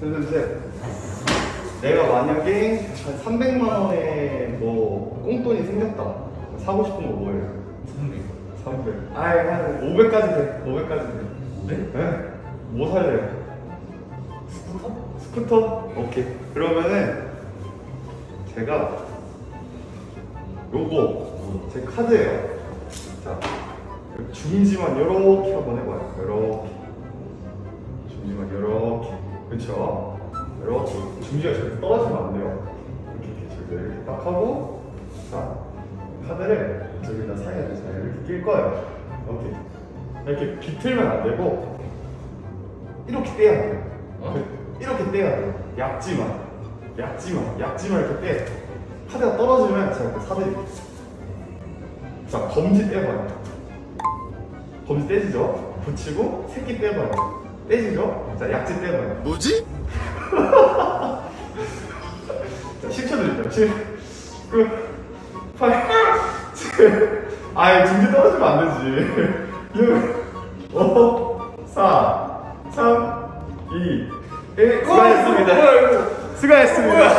그런데 내가 만약에 한 300만 원에 뭐 꽁돈이 생겼다. 사고 싶은 거 뭐예요? 300. 아예 한 500까지 돼. 500까지 돼. 네? 네? 뭐 살래요? 스쿠터? 스쿠터? 오케이. 그러면은 제가 요거 제 카드예요. 자, 중지만 이렇게 한번 해봐요. 이렇게. 이렇게. 그렇죠? 이렇게. 중지가 절대 떨어지면 안 돼요. 이렇게 이렇게 절대 이렇게 딱 하고 자 카드를 저기다 사이에 자 이렇게 낄 거예요. 오케이. 이렇게 비틀면 안 되고 이렇게 떼야 돼요. 어? 그- 이렇게 떼야 돼요. 약지만, 약지만, 약지만 이렇게 떼. 카드가 떨어지면 제가 그 사드릴게요. 자, 검지 떼봐요. 검지 떼지죠? 붙이고 새끼 떼봐요. 떼지죠? 자, 약지 떼봐요. 뭐지? 자, 10초 드릴게요. 7, 9, 8, 7. 아예 중지 떨어지면 안 되지. 6, 5, 4, 3, 2, 1. 수고하셨습니다. 수고하셨습니다.